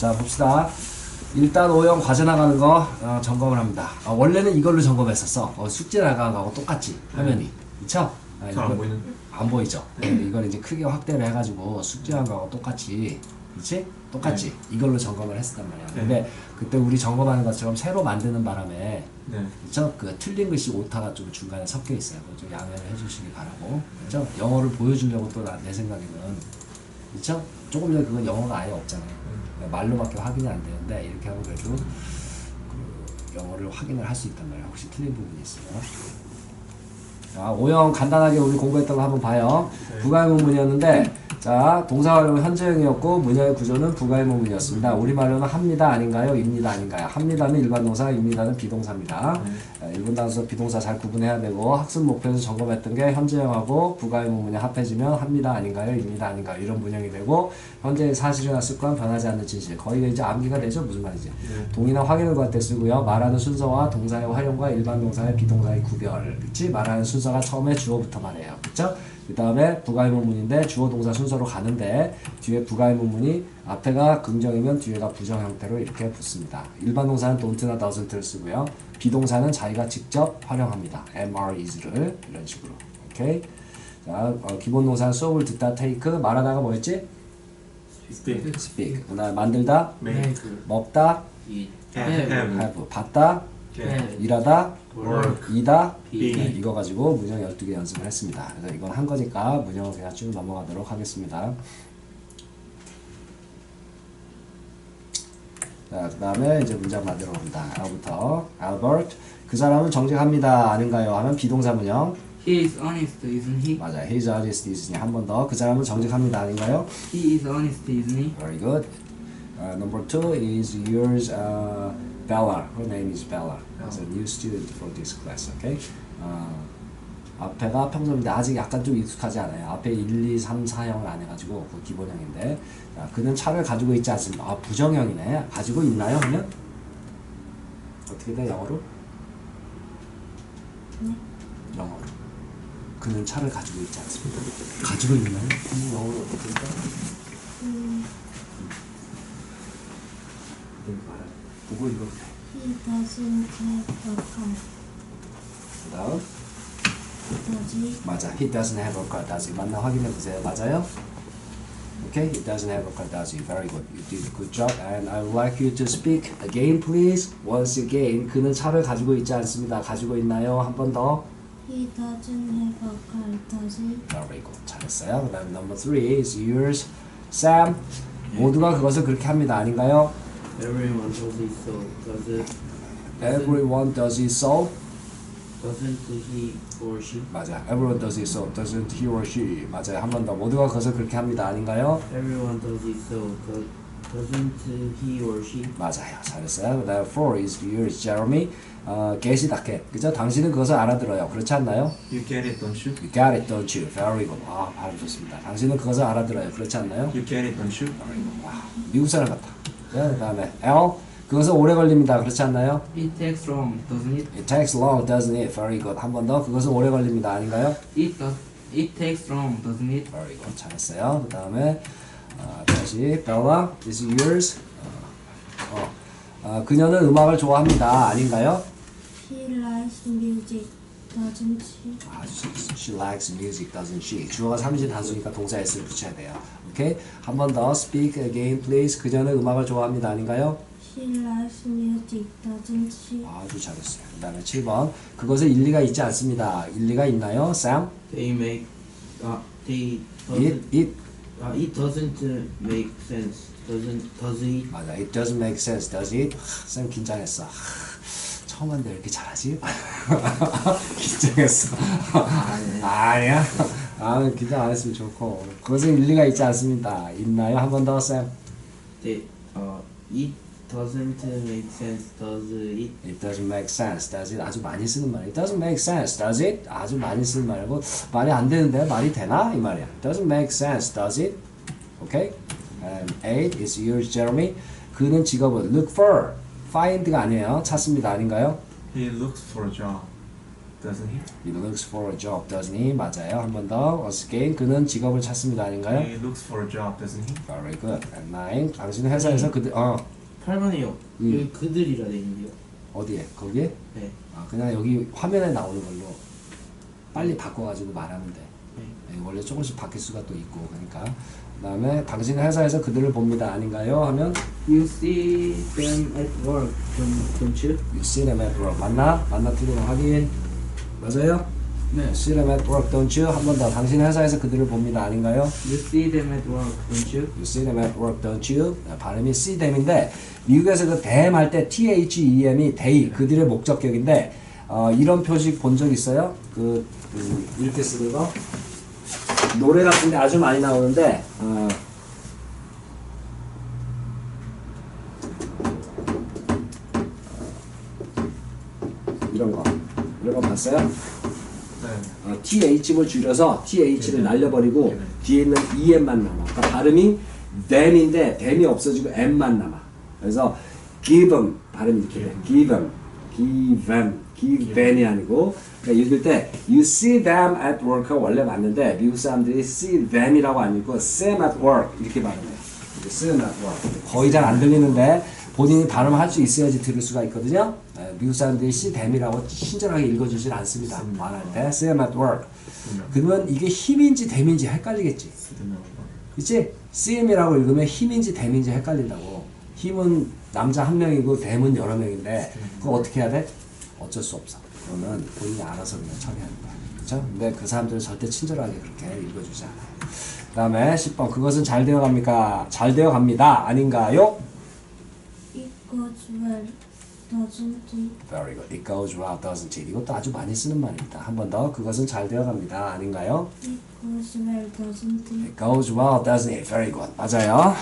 자 봅시다. 일단 오형 과제 나가는 거 어, 점검을 합니다. 아, 원래는 이걸로 점검했었어. 어, 숙제 나가는 거하고 똑같지 화면이. 그쵸? 아, 잘안 이거- 보이는데? 안 보이죠? 네, 이걸 이제 크게 확대를 해가지고 숙제한 거하고 똑같이, 그렇지? 똑같이 이걸로 점검을 했었단 말이야. 네. 근데 그때 우리 점검하는 것처럼 새로 만드는 바람에, 네. 그렇죠? 그 틀린 글씨 오타가 좀 중간에 섞여 있어요. 그거 좀 양해를 해주시기 바라고, 그렇죠? 영어를 보여주려고 또 내 생각에는, 그렇죠? 조금 전에 그건 영어가 아예 없잖아요. 말로밖에 확인이 안 되는데 이렇게 하고 그래도 그 영어를 확인을 할 수 있단 말이야. 혹시 틀린 부분이 있으면. 자, 오형 간단하게 우리 공부했던 거 한번 봐요. 네. 부가의문문이었는데, 자, 동사 활용은 현재형이었고, 문장의 구조는 부가의문문이었습니다. 우리말로는 합니다, 아닌가요? 입니다, 아닌가요? 합니다는 일반 동사, 입니다는 비동사입니다. 네. 자, 일본 단서 비동사 잘 구분해야 되고, 학습 목표에서 점검했던 게 현재형하고 부가의문문이 합해지면 합니다, 아닌가요? 입니다, 아닌가요? 이런 문형이 되고, 현재의 사실이나 습관, 변하지 않는 진실. 거의 이제 암기가 되죠? 무슨 말이지? 네. 동의나 확인을 구할 때 쓰고요. 말하는 순서와 동사의 활용과 일반 동사의 비동사의 구별. 그치? 말하는 순서가 처음에 주어부터 말해요. 그쵸? 그 다음에 부가의문문인데 주어 동사 순서로 가는데 뒤에 부가의문문이 앞에가 긍정이면 뒤에가 부정 형태로 이렇게 붙습니다. 일반 동사는 don't나 doesn't를 쓰고요. 비동사는 자기가 직접 활용합니다. am, are, is를 이런 식으로. 오케이? 자, 어, 기본 동사는 수업을 듣다 take 말하다가 뭐였지? Speak. speak. 그다음 만들다, Make. 먹다, eat, Have. Have. 봤다, Get. 일하다, Work. 이다, Be. 네, 이거 가지고 문형 12개 연습을 했습니다. 그래서 이건 한 거니까 문형을 그냥 쭉 넘어가도록 하겠습니다. 자, 그 다음에 이제 문장 만들어 봅니다. L부터 Albert 그 사람은 정직합니다. 아닌가요? 하면 비동사 문형 he is honest, isn't he? 맞아. He's honest, isn't he? 한 번 더. 그 사람은 정직합니다. 아닌가요? He is honest, isn't he? Very good. Uh, number two is yours, uh, Bella. Her name is Bella. As a new student for this class. Okay. Uh, 앞에가 평소인데 아직 약간 좀 익숙하지 않아요. 앞에 1, 2, 3, 4형을 안 해가지고 그 기본형인데 자, 그는 차를 가지고 있지 않습니다. 아 부정형이네. 가지고 있나요? 하면 어떻게 돼 영어로? 영어로. 그는 차를 가지고 있지 않습니다. 가지고 있나요? 음, 영어로 어떻게 될까? 보고 이거 He doesn't have a car. 그다음 Does he? 맞아. He doesn't have a car. Does he? 맞나 확인해 보세요. 맞아요? Okay. He doesn't have a car. Does he? Very good. You did a good job. And I would like you to speak again, please. Once again. 그는 차를 가지고 있지 않습니다. 가지고 있나요? 한 번 더. He doesn't have a car. Does he? Very good. 잘했어요. 그다음 number three is yours. Sam. 모두가 그것을 그렇게 합니다. 아닌가요? Everyone does it so. Does it? Everyone does it so. Doesn't he or she? 맞아. Everyone does it so. Doesn't he or she. 맞아요. 한번 더. 모두가 그것을 그렇게 합니다. 아닌가요? Everyone does it so. Do- Doesn't he or she? 맞아요. 잘했어요. four is yours, Jeremy. 어, get it, get. 그죠? 당신은 그것을 알아들어요. 그렇지 않나요? You get it, don't you? You got it, don't you? Very good. 아, 발음 좋습니다. 당신은 그것을 알아들어요. 그렇지 않나요? You get it, don't you? Very good. 와, 미국 사람 같다. 네, 그다음에 L. 그것은 오래 걸립니다. 그렇지 않나요? It takes long, doesn't it? It takes long, doesn't it? Very good. 한 번 더. 그것은 오래 걸립니다. 아닌가요? It does. It takes long, doesn't it? Very good. 잘했어요. 그 다음에 어, 다시 Bella, this is yours. 어, 어, 어, 그녀는 음악을 좋아합니다. 아닌가요? He likes music. Doesn't he? 아, she, she likes music, doesn't she? 주어가 삼진 단수니까 동사 s를 붙여야 돼요. 오케이? 한 번 더 speak again, please. 그녀는 음악을 좋아합니다. 아닌가요? She likes music. Doesn't she? 아주 잘했어요. 그 다음에 7번. 그것은 일리가 있지 않습니다. 일리가 있나요? Sam? They make uh, they It, doesn't it. uh, it doesn't uh, make sense. Doesn't does it? 맞아. It doesn't make sense, does it? 쌤 긴장했어. 처음 하는데 왜 이렇게 잘하지? 긴장했어. 아니야. 아, 긴장 안 했으면 좋고. 그것은 일리가 있지 않습니다. 있나요? 한 번 더, 쌤. They uh, it doesn't make sense. Does it? It doesn't make sense, does it? 아주 많이 쓰는 말. It doesn't make sense, does it? 아주 많이 쓰는 말이고 말이 안 되는데 말이 되나 이 말이야. It doesn't make sense, does it? Okay. And eight is yours, Jeremy. 그는 직업을 look for, find가 아니에요. 찾습니다, 아닌가요? He looks for a job. Doesn't he? He looks for a job, doesn't he? 맞아요. 한 번 더. Once again, 그는 직업을 찾습니다. 아닌가요? He looks for a job, doesn't he? Very good. And nine. 당신은 회사에서 그들 어 8번이요. 음. 여기 그들이라 돼 있는데요. 어디에? 거기에? 네. 아, 그냥 여기 화면에 나오는 걸로 빨리 바꿔가지고 말하면 돼. 네. 네, 원래 조금씩 바뀔 수가 또 있고 그러니까. 그다음에 당신은 회사에서 그들을 봅니다. 아닌가요? 하면 You see them at work, don't, you? You see them at work. 맞나? 맞나 거 확인. 맞아요? 네. See them at work, don't you? 한 번 더. 당신 회사에서 그들을 봅니다. 아닌가요? You see them at work, don't you? You see them at work, don't you? 네, 발음이 see them인데 미국에서 그 them 할 때 T-H-E-M이 they 그들의 목적격인데 어, 이런 표식 본 적 있어요? 그, 그 이렇게 쓰는 거 노래 같은데 아주 많이 나오는데 어, 이런 거 봤어요? 네. 어, TH를 줄여서 TH를 네네. 날려버리고 네네. 뒤에 있는 EM만 남아. 그러니까 발음이 them인데 them이 없어지고 M만 남아. 그래서 give them 발음이 이렇게 돼. give them, give them, give them이 아니고 그러니까 읽을 때 you see them at work가 원래 맞는데 미국 사람들이 see them이라고 안 읽고 them at work 이렇게 발음해요. them at work. 거의 잘 안 들리는데 본인이 발음할 수 있어야지 들을 수가 있거든요. 에, 미국 사람들이 them이라고 친절하게 읽어주질 않습니다. 말할 때 see them at work. 그러면 이게 힘인지 댐인지 헷갈리겠지. 그치? CM이라고 읽으면 힘인지 댐인지 헷갈린다고. 힘은 남자 한 명이고 댐은 여러 명인데 그거 어떻게 해야 돼? 어쩔 수 없어. 그거는 본인이 알아서 그냥 처리하는 거야. 그쵸? 근데 그 사람들은 절대 친절하게 그렇게 읽어주지 않아요. 그 다음에 10번. 그것은 잘 되어 갑니까? 잘 되어 갑니다. 아닌가요? Doesn't it? Very good. It goes well, doesn't it? 이것도 아주 많이 쓰는 말입니다. 한 번 더. 그것은 잘 되어 갑니다. 아닌가요? It goes well, doesn't it? It goes well, doesn't it? Very good. 맞아요.